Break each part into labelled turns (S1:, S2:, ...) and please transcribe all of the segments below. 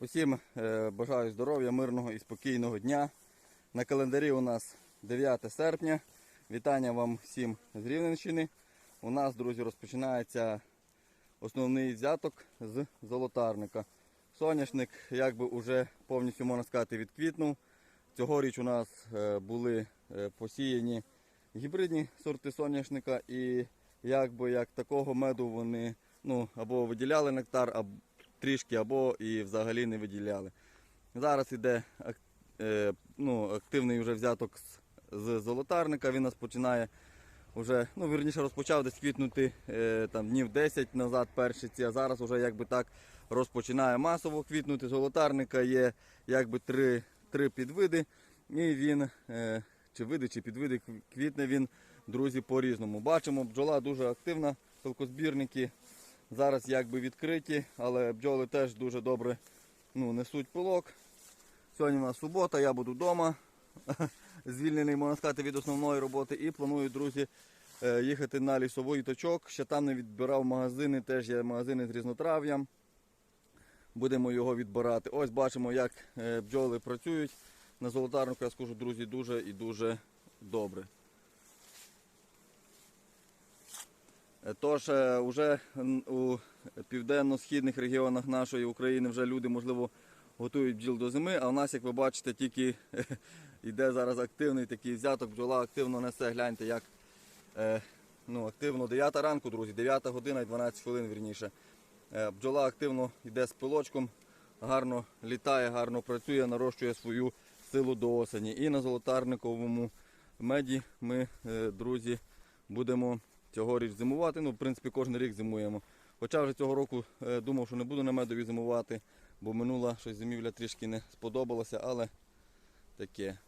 S1: Усім е, бажаю здоров'я, мирного і спокійного дня. На календарі у нас 9 серпня. Вітання вам всім з Рівненщини. У нас, друзі, розпочинається основний взяток з золотарника. Соняшник якби вже повністю можна сказати відквітнув. Цьогоріч у нас е, були е, посіяні гібридні сорти соняшника і якби як такого меду вони ну, або виділяли нектар, трішки, або і взагалі не виділяли. Зараз іде е, ну, активний вже взяток з, золотарника. Він нас починає вже, ну вірніше розпочав десь квітнути е, там, днів 10 назад першиці, а зараз вже якби так розпочинає масово квітнути. Золотарника є якби три, три підвиди. І він, е, чи види, чи підвиди, квітне він, друзі, по-різному. Бачимо, бджола дуже активна, пилкозбірники зараз якби відкриті, але бджоли теж дуже добре ну, несуть пилок. Сьогодні у нас субота, я буду вдома, звільнений, можна сказати, від основної роботи. І планую, друзі, е, їхати на лісовий точок. Ще там не відбирав магазини, теж є магазини з різнотрав'ям. Будемо його відбирати. Ось бачимо, як е, бджоли працюють. На золотарнику, я скажу, друзі, дуже і дуже добре. Е, Тож е, вже у південно-східних регіонах нашої України вже люди, можливо, готують бджіл до зими, а у нас, як ви бачите, тільки йде зараз активний такий взяток, бджола активно несе, гляньте, як е, ну, активно 9 ранку, друзі, 9 година і 12 хвилин вірніше. Е, Бджола активно йде з пилочком, гарно літає, гарно працює, нарощує свою силу до осені. І на золотарниковому меді ми, е, друзі, будемо цьогоріч зимувати. Ну, в принципі, кожен рік зимуємо. Хоча вже цього року е, думав, що не буду на медові зимувати, бо минула щось зимівля трішки не сподобалася, але таке.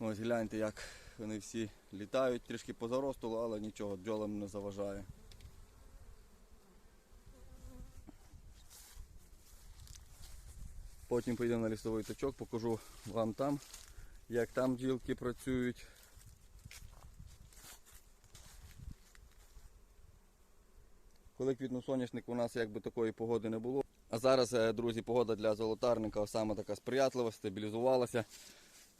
S1: Ось гляньте, як вони всі літають, трішки позаростуло, але нічого, бджолам не заважає. Потім поїдемо на лісовий точок, покажу вам там, як там бджілки працюють. Коли квітнув соняшник, у нас якби такої погоди не було. А зараз, е, друзі, погода для золотарника саме така сприятлива, стабілізувалася.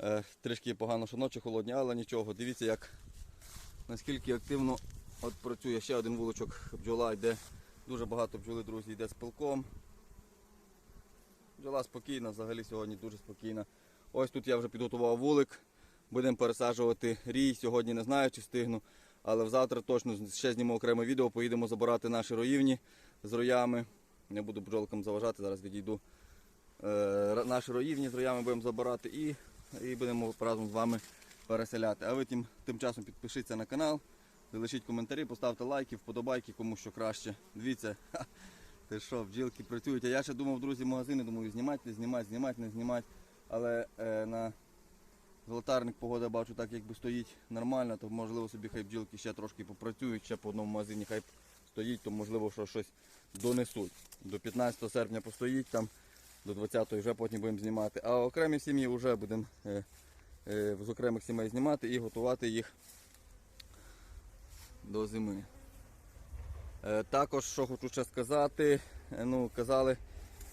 S1: Е, Трішки погано, що ночі холодні, але нічого. Дивіться, як наскільки активно от працює ще один вулочок бджола йде. Дуже багато бджоли, друзі, йде з пилком. Бджола спокійна, взагалі сьогодні дуже спокійна. Ось тут я вже підготував вулик. Будемо пересаджувати рій. Сьогодні не знаю, чи встигну. Але завтра точно ще зніму окреме відео, поїдемо забирати наші роївні з роями. Не буду бджолкам заважати, зараз відійду. Е, наші роївні з роями будемо забирати і, і будемо разом з вами переселяти. А ви тим, тим часом підпишіться на канал, залишіть коментарі, поставте лайки, вподобайки, кому що краще. Дивіться, ха, ти що, бджілки працюють. А я ще думав, друзі, магазини, думаю, знімати, не знімати, знімати, не знімати. Але е, на Золотарник погода бачу так якби стоїть нормально, то можливо собі хай бджілки ще трошки попрацюють, ще по одному магазині хай стоїть, то можливо що щось донесуть. До 15 серпня постоїть там, до 20 вже потім будемо знімати. А окремі сім'ї вже будемо е, е, з окремих сімей знімати і готувати їх до зими. Е, також що хочу ще сказати, е, ну казали,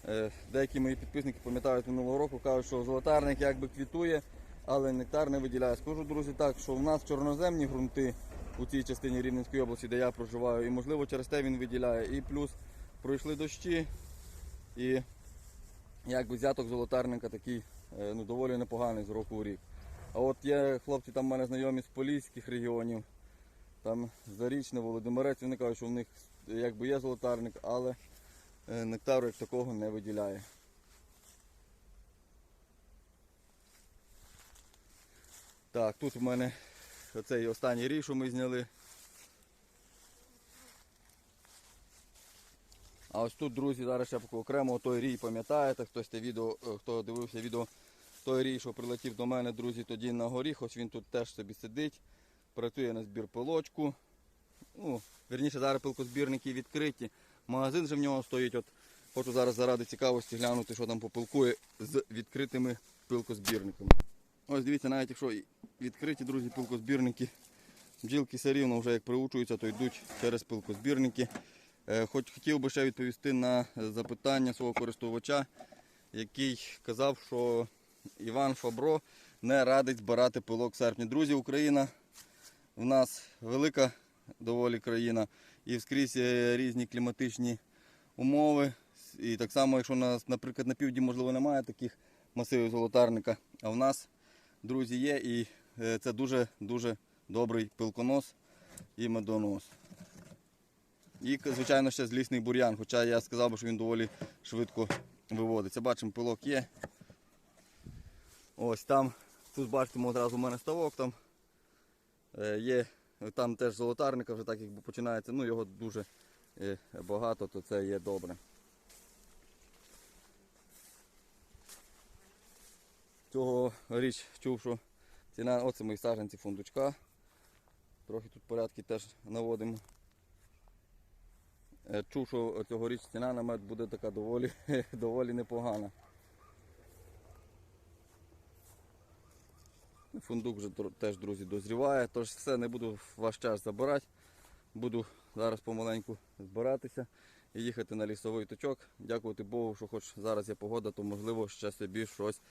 S1: е, деякі мої підписники пам'ятають минулого року, кажуть, що золотарник якби квітує але нектар не виділяє. Скажу, друзі, так, що в нас чорноземні ґрунти у цій частині Рівненської області, де я проживаю, і можливо через те він виділяє. І плюс пройшли дощі, і якби взяток золотарника такий е, ну, доволі непоганий з року в рік. А от є хлопці там в мене знайомі з поліських регіонів, там Зарічне, Володимирець, вони кажуть, що в них якби є золотарник, але е, нектару як такого не виділяє. Так, тут в мене оцей останній рій, що ми зняли. А ось тут, друзі, зараз ще окремо той рій, пам'ятаєте, хтось те відео, е, хто дивився відео, той рій, що прилетів до мене, друзі, тоді на горіх, ось він тут теж собі сидить, працює на збір пилочку. Ну, Вірніше, зараз пилкозбірники відкриті. Магазин же в нього стоїть. От Хочу зараз заради цікавості глянути, що там попилкує з відкритими пилкозбірниками. Ось дивіться, навіть якщо відкриті, друзі, пилкозбірники, бджілки все рівно вже як приучуються, то йдуть через пилкозбірники. Е, Хоч хотів би ще відповісти на е, запитання свого користувача, який казав, що Іван Фабро не радить збирати пилок в серпні. Друзі, Україна в нас велика доволі країна і вскрізь різні кліматичні умови. І так само, якщо у нас, наприклад, на півдні, можливо, немає таких масивів золотарника, а в нас, друзі, є, і е, це дуже-дуже добрий пилконос і медонос. І, звичайно, ще злісний бур'ян, хоча я сказав би, що він доволі швидко виводиться. Бачимо, пилок є. Ось там, тут бачите, одразу у мене ставок там. Е, Є там теж золотарника, вже так якби починається, ну його дуже е, багато, то це є добре. Цього річ чув, що ціна, оце мої саджанці фундучка. Трохи тут порядки теж наводимо. Е, Чув, що цьогоріч ціна на мед буде така доволі, доволі непогана. Фундук вже теж, друзі, дозріває, тож все, не буду ваш час забирати. Буду зараз помаленьку збиратися і їхати на лісовий точок. Дякувати Богу, що хоч зараз є погода, то можливо ще собі щось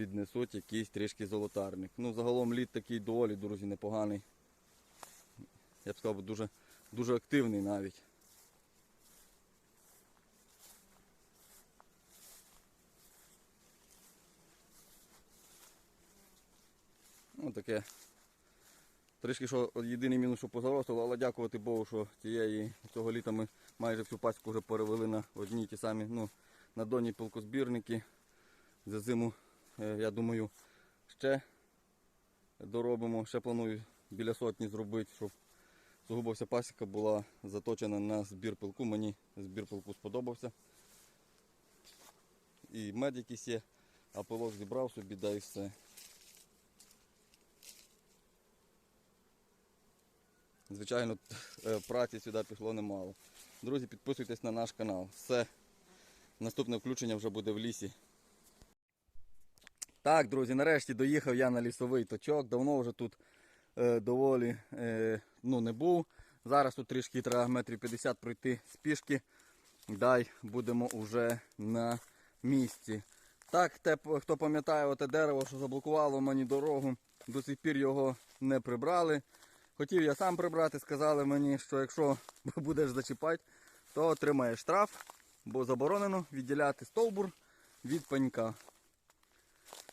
S1: піднесуть, якийсь трішки золотарник. Ну, загалом лід такий доволі, друзі, непоганий. Я б сказав, дуже, дуже активний навіть. Ну таке. Трішки що єдиний мінус, що позаростило, але дякувати Богу, що цієї цього літа ми майже всю паську вже перевели на одні ті самі ну, на доні пилкозбірники. За зиму, я думаю, ще доробимо. Ще планую біля сотні зробити, щоб сугубо вся пасіка була заточена на збір пилку. Мені збір пилку сподобався. І мед якийсь є, а пилок зібрав собі, да і все. Звичайно, е, праці сюди пішло немало. Друзі, підписуйтесь на наш канал. Все. Наступне включення вже буде в лісі. Так, друзі, нарешті доїхав я на лісовий точок. Давно вже тут е, доволі е, ну, не був. Зараз тут трішки треба метрів 50 пройти з пішки. Дай будемо вже на місці. Так, те, хто пам'ятає оте дерево, що заблокувало мені дорогу, до сих пір його не прибрали. Хотів я сам прибрати, сказали мені, що якщо будеш зачіпати, то отримаєш штраф, бо заборонено відділяти стовбур від пенька.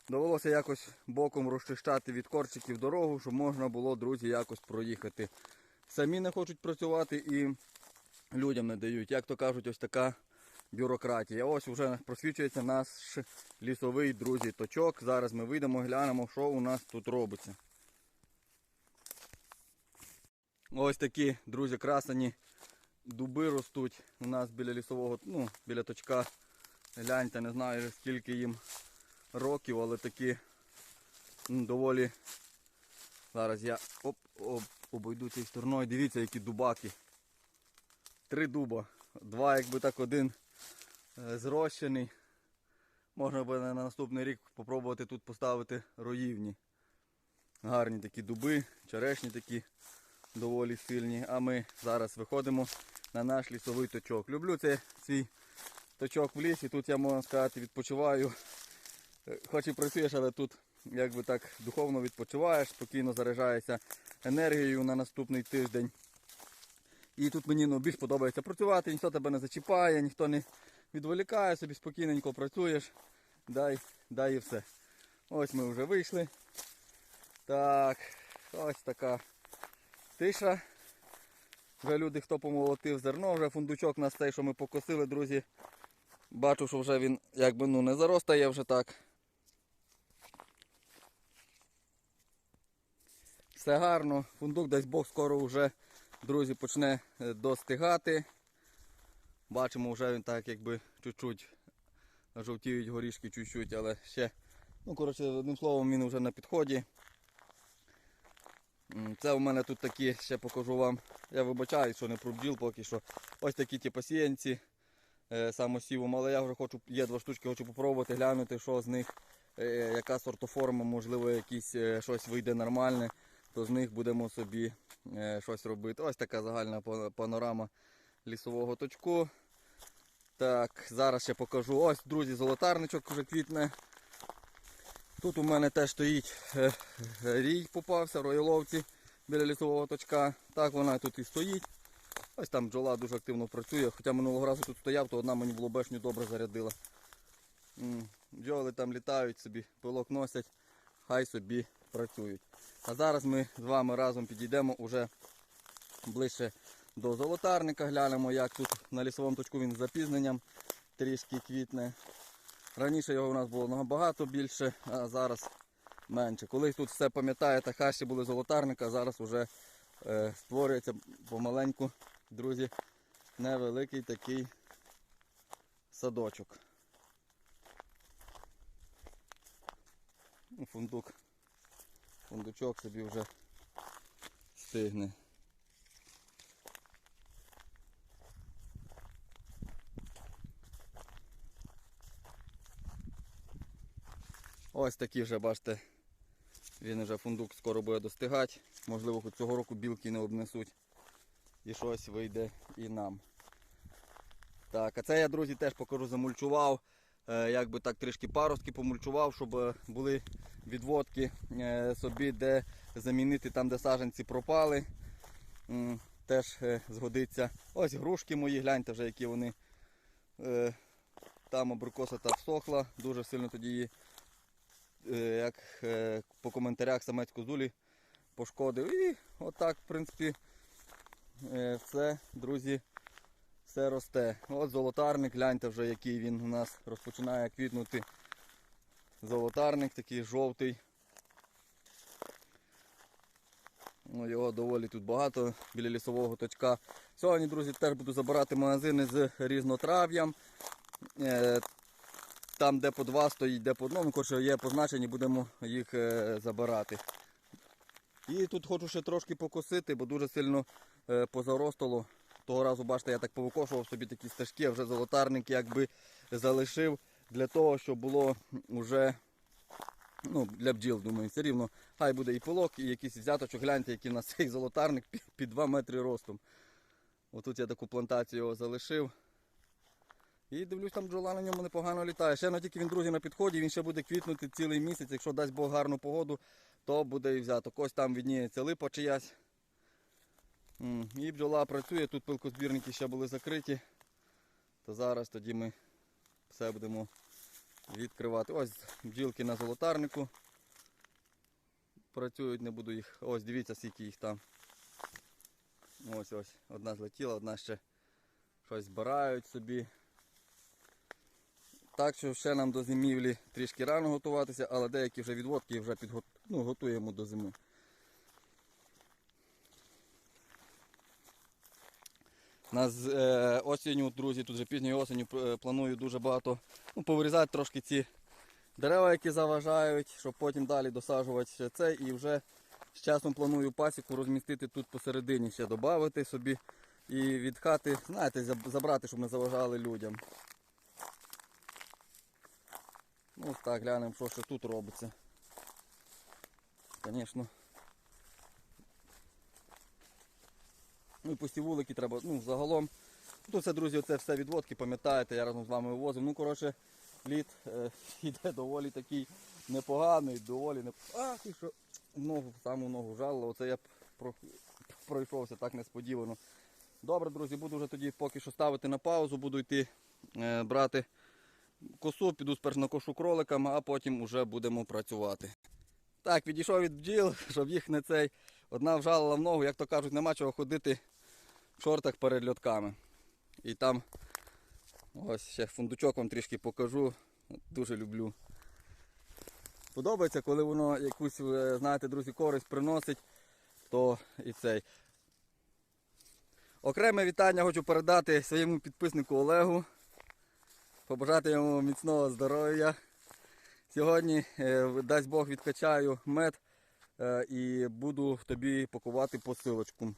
S1: Довелося якось боком розчищати від корчиків дорогу, щоб можна було, друзі, якось проїхати. Самі не хочуть працювати і людям не дають. Як то кажуть, ось така бюрократія. Ось вже просвічується наш лісовий, друзі, точок. Зараз ми вийдемо, глянемо, що у нас тут робиться. Ось такі, друзі, красені дуби ростуть у нас біля лісового, ну, біля точка. Гляньте, не знаю скільки їм років, але такі доволі. Зараз я оп, оп, обойду цією стороною. Дивіться, які дубаки. Три дуба. Два, якби так, один е, зрощений. Можна буде на наступний рік спробувати тут поставити роївні. Гарні такі дуби, черешні такі доволі сильні. А ми зараз виходимо на наш лісовий точок. Люблю цей свій точок в лісі. Тут я можна сказати відпочиваю. Хоч і працюєш, але тут якби так духовно відпочиваєш, спокійно заряджаєшся енергією на наступний тиждень. І тут мені ну, більш подобається працювати, ніхто тебе не зачіпає, ніхто не відволікає, собі спокійненько працюєш. Дай, дай і все. Ось ми вже вийшли. Так, ось така тиша. Вже люди, хто помолотив зерно, вже фундучок у нас цей, що ми покосили, друзі. Бачу, що вже він якби ну не заростає вже так. Все гарно, фундук дасть Бог скоро вже, друзі, почне е, достигати. Бачимо, вже він так якби чуть-чуть жовтіють горішки чуть-чуть, але ще, ну коротше, одним словом, він вже на підході. Це у мене тут такі, ще покажу вам. Я вибачаю, що не про бджіл поки що. Ось такі ті пасіянці е, самосівом, але я вже хочу, є два штучки, хочу попробувати глянути, що з них, е, яка сортоформа, можливо, якісь щось вийде нормальне, то з них будемо собі е, щось робити. Ось така загальна панорама лісового точку. Так, зараз ще покажу. Ось, друзі, золотарничок вже квітне. Тут у мене теж стоїть е, рій попався в рояловці біля лісового точка. Так вона тут і стоїть. Ось там бджола дуже активно працює. Хоча минулого разу тут стояв, то одна мені в лобешню добре зарядила. Бджоли там літають собі, пилок носять, хай собі працюють. А зараз ми з вами разом підійдемо уже ближче до золотарника, глянемо, як тут на лісовому точку він з запізненням трішки квітне. Раніше його у нас було набагато більше, а зараз менше. Колись тут все пам'ятаєте, хащі були золотарника, а зараз вже е, створюється помаленьку, друзі, невеликий такий садочок. Ну, Фундук. Фундучок собі вже стигне. Ось такі вже, бачите, він вже фундук скоро буде достигати. Можливо, хоч цього року білки не обнесуть. І щось вийде і нам. Так, а це я, друзі, теж покажу, замульчував. Е, Якби так трішки паростки помульчував, щоб е, були відводки е, собі, де замінити там, де саженці пропали. Теж згодиться. Ось грушки мої, гляньте вже, які вони. Там абрикоса та всохла, дуже сильно тоді її як по коментарях самець козулі пошкодив. І отак, в принципі, все, друзі, все росте. От золотарник, гляньте вже, який він у нас розпочинає квітнути. Золотарник такий жовтий. Ну, його доволі тут багато біля лісового точка. Сьогодні, друзі, теж буду забирати магазини з різнотрав'ям. Е, Там, де по два стоїть, де по одному, коротше, є позначені, будемо їх е, забирати. І тут хочу ще трошки покосити, бо дуже сильно е, позаростало. Того разу, бачите, я так повикошував собі такі стежки, а вже золотарник якби залишив для того, щоб було вже ну, для бджіл, думаю, все рівно. Хай буде і пилок, і якийсь взяточок. Гляньте, який у нас цей золотарник під, під 2 метри ростом. Отут я таку плантацію його залишив. І дивлюсь, там бджола на ньому непогано літає. Ще на тільки він, друзі, на підході, він ще буде квітнути цілий місяць. Якщо дасть Бог гарну погоду, то буде і взяток. Ось там відніється липа чиясь. І бджола працює, тут пилкозбірники ще були закриті. То зараз тоді ми все будемо відкривати. Ось бджілки на золотарнику. Працюють, не буду їх. Ось дивіться, скільки їх там. Ось ось. Одна злетіла, одна ще щось збирають собі. Так що ще нам до зимівлі трішки рано готуватися, але деякі вже відводки вже підго... ну, готуємо до зими. Нас е, осінню, друзі, тут вже пізньою осінню е, планую дуже багато ну, повирізати трошки ці дерева, які заважають, щоб потім далі досаджувати це. І вже з часом планую пасіку розмістити тут посередині, ще додати собі і від хати, знаєте, забрати, щоб не заважали людям. Ну так, глянемо, що ще тут робиться. Звісно. Ну і пусті вулики треба, ну, загалом. Тут це, друзі, це все відводки, пам'ятаєте, я разом з вами вивозив. Ну, коротше, лід е, йде доволі такий непоганий, доволі не. Ах, і що ногу, саму ногу жалило. Оце я про... пройшовся так несподівано. Добре, друзі, буду вже тоді поки що ставити на паузу, буду йти е, брати косу, піду спершу на кошу кроликам, а потім вже будемо працювати. Так, відійшов від бджіл, щоб їх не цей. Одна вжалила в ногу, як то кажуть, нема чого ходити в шортах перед льотками. І там ось ще фундучок вам трішки покажу. Дуже люблю. Подобається, коли воно якусь, е, знаєте, друзі, користь приносить, то і цей. Окреме вітання хочу передати своєму підписнику Олегу. Побажати йому міцного здоров'я. Сьогодні, е, дасть Бог, відкачаю мед е, і буду тобі пакувати посилочку.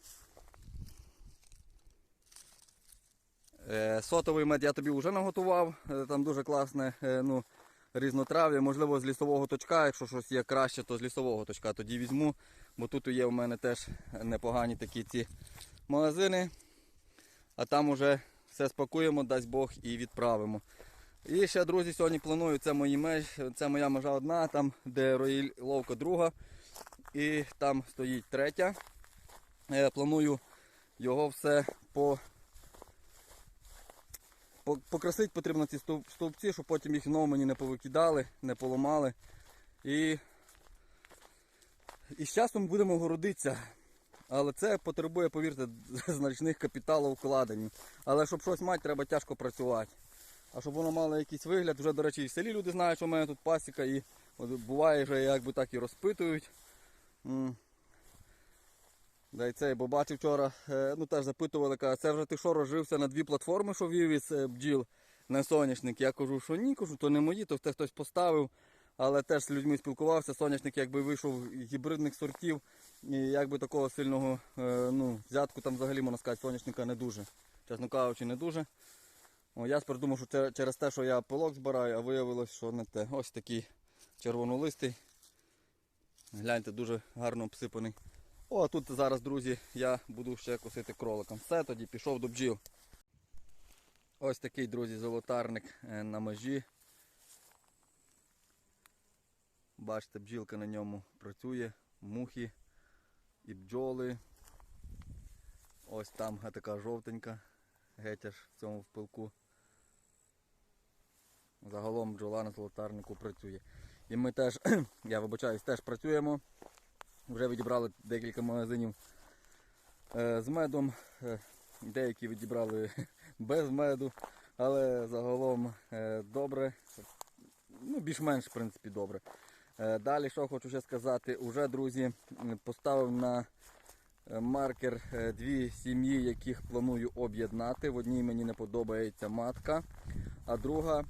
S1: Е, Сотовий мед я тобі вже наготував. Е, Там дуже класне е, ну, різнотрав'я. Можливо, з лісового точка, якщо щось є краще, то з лісового точка тоді візьму. Бо тут є у мене теж непогані такі ці магазини. а там уже все спакуємо, дасть Бог і відправимо. І ще, друзі, сьогодні планую, це мої меж, це моя межа одна, там де роїль ловка друга. І там стоїть третя. Е, планую його все по, покрасити потрібно ці стовпці, щоб потім їх знову мені не повикидали, не поламали. І, і з часом будемо городитися. Але це потребує, повірте, значних капіталовкладень. Але щоб щось мати, треба тяжко працювати. А щоб воно мало якийсь вигляд, вже, до речі, і в селі люди знають, що в мене тут пасіка, і от буває, що якби так і розпитують. Да і це, бо бачив вчора, е, ну теж запитували, каже, це вже ти що розжився на дві платформи, що вів із е, бджіл на соняшник. Я кажу, що ні, кажу, то не мої, то це хтось поставив. Але теж з людьми спілкувався, соняшник якби вийшов гібридних сортів, і якби такого сильного е, ну, взятку там взагалі можна сказати, соняшника не дуже. Чесно кажучи, не дуже. О, я спершу думав, що через те, що я пилок збираю, а виявилось, що не те. Ось такий червонолистий. Гляньте, дуже гарно обсипаний. О, а тут зараз, друзі, я буду ще косити кроликом. Все, тоді пішов до бджіл. Ось такий, друзі, золотарник е, на межі. Бачите, бджілка на ньому працює, мухи і бджоли. Ось там така жовтенька, геть аж в цьому впилку. Загалом бджола на золотарнику працює. І ми теж, я вибачаюсь, теж працюємо. Вже відібрали декілька магазинів е, з медом. Е, Деякі відібрали без меду, але загалом е, добре. Ну, більш-менш, в принципі, добре. Далі, що хочу ще сказати, уже, друзі, поставив на маркер дві сім'ї, яких планую об'єднати. В одній мені не подобається матка, а друга,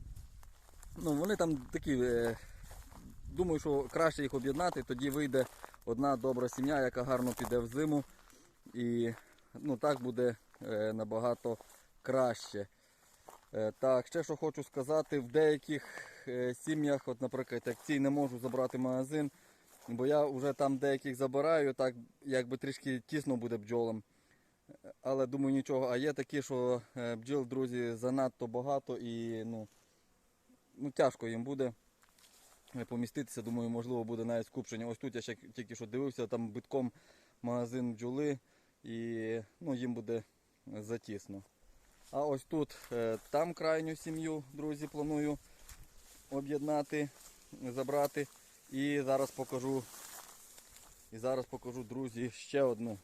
S1: ну вони там такі, думаю, що краще їх об'єднати, тоді вийде одна добра сім'я, яка гарно піде в зиму. І ну, так буде е, набагато краще. Е, так, ще що хочу сказати, в деяких е, сім'ях, от, наприклад, як цій не можу забрати магазин, бо я вже там деяких забираю, так якби трішки тісно буде бджолам. Але думаю нічого. А є такі, що бджіл, друзі, занадто багато і ну, ну, тяжко їм буде поміститися. Думаю, можливо, буде навіть скупчення. Ось тут я ще тільки що дивився, там битком магазин бджоли і ну, їм буде затісно. А ось тут, е, там крайню сім'ю, друзі, планую об'єднати, забрати. І зараз покажу, і зараз покажу, друзі, ще одну.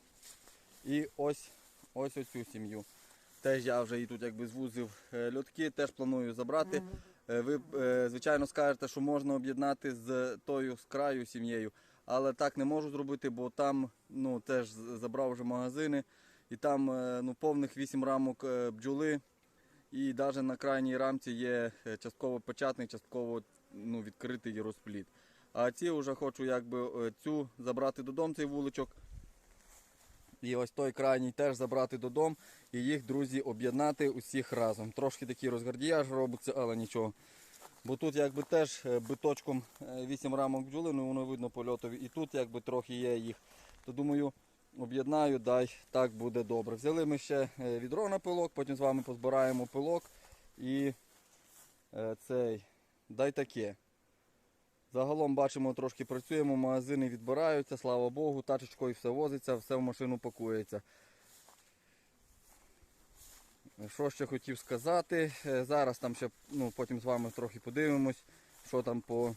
S1: І ось ось оцю сім'ю. Теж я вже і тут якби звузив е, льотки, теж планую забрати. Е, Ви, е, звичайно, скажете, що можна об'єднати з тою з краю сім'єю, але так не можу зробити, бо там ну, теж забрав вже магазини, і там е, ну, повних 8 рамок бджоли. І навіть на крайній рамці є частково печатний, частково ну, відкритий розпліт. А ці вже хочу якби цю забрати додому, цей вуличок. І ось той крайній теж забрати додому і їх, друзі, об'єднати усіх разом. Трошки такий розгардіяж робиться, але нічого. Бо тут якби теж е, биточком 8 рамок бджоли, ну воно видно польотові. І тут якби трохи є їх. То думаю, об'єднаю, дай так буде добре. Взяли ми ще е, відро на пилок, потім з вами позбираємо пилок і е, цей дай таке. Загалом бачимо, трошки працюємо, магазини відбираються, слава Богу, тачечкою все возиться, все в машину пакується. Що ще хотів сказати? Е, Зараз там ще ну, потім з вами трохи подивимось, що там по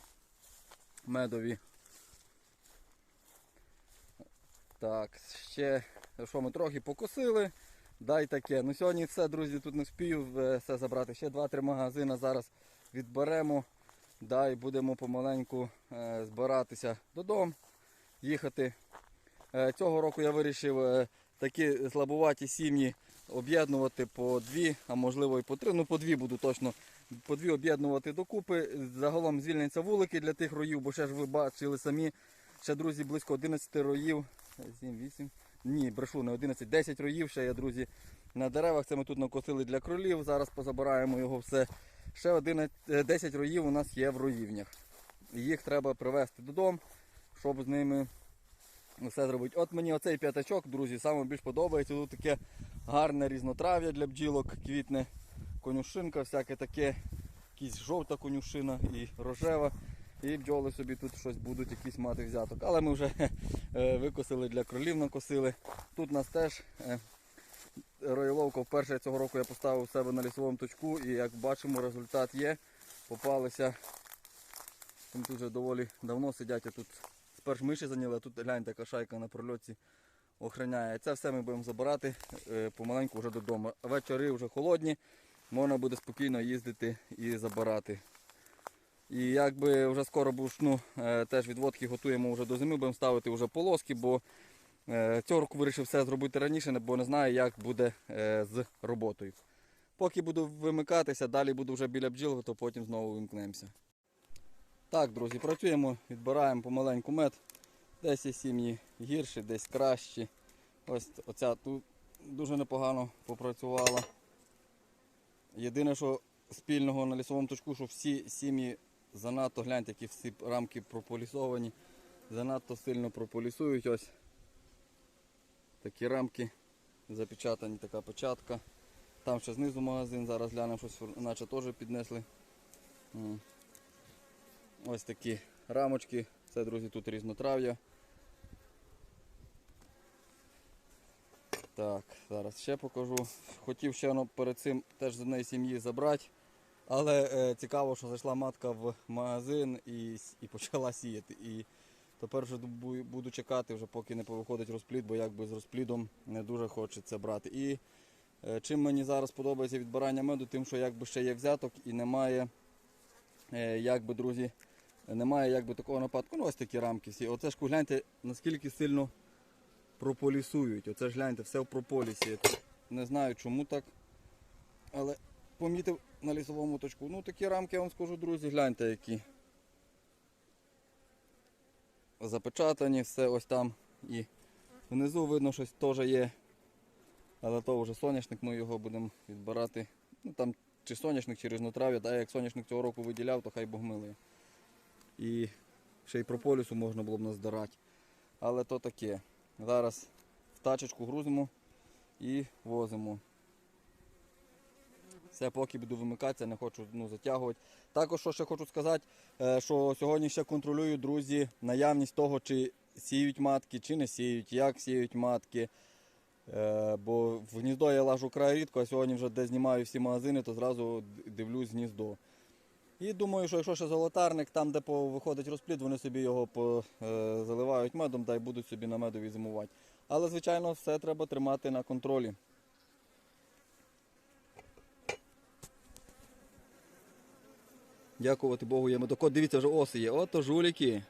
S1: медові. Так, ще що ми трохи покосили. Дай таке. Ну сьогодні все, друзі, тут не вспію е, все забрати. Ще 2-3 магазини зараз відберемо. Дай будемо помаленьку е, збиратися додому, їхати. Е, цього року я вирішив е, такі слабуваті сім'ї об'єднувати по дві, а можливо і по три. Ну по дві буду точно. По дві об'єднувати докупи. Загалом звільняться вулики для тих роїв, бо ще ж ви бачили самі. Ще, друзі, близько 11 роїв. 7, 8. Ні, брешу не 11, 10 роїв ще є, друзі, на деревах. Це ми тут накосили для кролів. Зараз позабираємо його все. Ще 11, е, 10 роїв у нас є в роївнях. Їх треба привезти додому, щоб з ними все зробити. От мені оцей п'ятачок, друзі, саме більш подобається. Тут таке гарне різнотрав'я для бджілок, квітне, конюшинка, всяке таке, якась жовта конюшина і рожева. І бджоли собі тут щось будуть якісь мати взяток. Але ми вже е, викосили для кролів, накосили. Тут нас теж роїловка вперше цього року я поставив у себе на лісовому точку і як бачимо результат є. Попалися. Там тут вже доволі давно сидять, а тут спершу миші зайняли, а тут гляньте, яка шайка на прольоті охороняє. Це все ми будемо забирати е, помаленьку вже додому. Вечори вже холодні, можна буде спокійно їздити і забирати. І якби вже скоро бушну, е, теж відводки готуємо вже до зими, будемо ставити вже полоски, бо цього року вирішив все зробити раніше, бо не знаю, як буде е, з роботою. Поки буду вимикатися, далі буду вже біля бджіл, то потім знову вимкнемося. Так, друзі, працюємо, відбираємо помаленьку мед. Десь є сім'ї гірші, десь кращі. Ось оця тут дуже непогано попрацювала. Єдине, що спільного на лісовому точку, що всі сім'ї занадто гляньте, які всі рамки прополісовані, занадто сильно прополісують. Ось такі рамки запечатані, така початка. Там ще знизу магазин, зараз глянемо, щось наче теж піднесли. Ось такі рамочки. Це, друзі, тут різнотрав'я. Так, зараз ще покажу. Хотів ще ну, перед цим теж з однієї сім'ї забрати. Але е, цікаво, що зайшла матка в магазин і, і почала сіяти. І тепер вже буду чекати, вже поки не повиходить розплід, бо якби з розплідом не дуже хочеться брати. І е, чим мені зараз подобається відбирання меду, тим, що якби ще є взяток і немає, е, якби, друзі, немає якби такого нападку. Ну ось такі рамки всі. Оце ж гляньте, наскільки сильно прополісують. Оце ж гляньте, все в прополісі. Не знаю чому так. Але помітив на лісовому точку. Ну такі рамки я вам скажу, друзі, гляньте які. Запечатані, все ось там і внизу видно щось теж є. Але то вже соняшник, ми його будемо відбирати. Ну там чи соняшник, чи різнотрав'я, та як соняшник цього року виділяв, то хай Бог милує. І ще й прополісу можна було б наздирати. Але то таке. Зараз в тачечку грузимо і возимо. Все, поки буду вимикатися, не хочу ну, затягувати. Також що ще хочу сказати, е, що сьогодні ще контролюю, друзі, наявність того, чи сіють матки, чи не сіють, як сіють матки. Е, Бо в гніздо я лажу край рідко, а сьогодні вже де знімаю всі магазини, то зразу дивлюсь гніздо. І думаю, що якщо ще золотарник, там, де виходить розплід, вони собі його е, заливають медом та й будуть собі на медові зимувати. Але, звичайно, все треба тримати на контролі. Дякувати Богу, є медокот. Дивіться, вже оси є. Ото жуліки.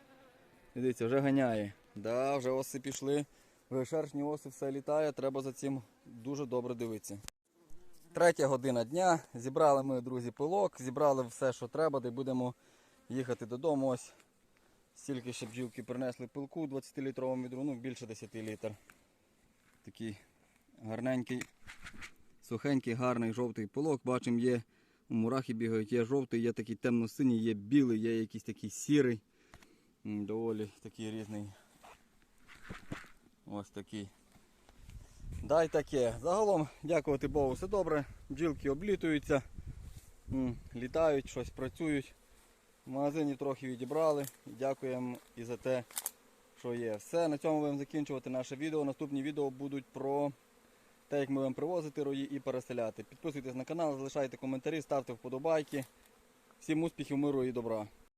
S1: Дивіться, вже ганяє. Да, вже оси пішли. Вже шершні оси, все літає, треба за цим дуже добре дивитися. Третя година дня. Зібрали ми, друзі, пилок, зібрали все, що треба, де будемо їхати додому. Ось стільки ще бджілки принесли пилку 20-літровому відру, ну більше 10 літр. Такий гарненький, сухенький, гарний жовтий пилок. Бачимо, є мурахи бігають, є жовтий, є такий темно-синій, є білий, є якийсь такий сірий. Доволі такий різний. Ось такий. Дай таке. Загалом, дякувати Богу, все добре. Бджілки облітуються, літають, щось працюють. В магазині трохи відібрали. Дякуємо і за те, що є. Все, на цьому будемо закінчувати наше відео. Наступні відео будуть про те, як ми будемо привозити рої і переселяти. Підписуйтесь на канал, залишайте коментарі, ставте вподобайки. Всім успіхів, миру і добра.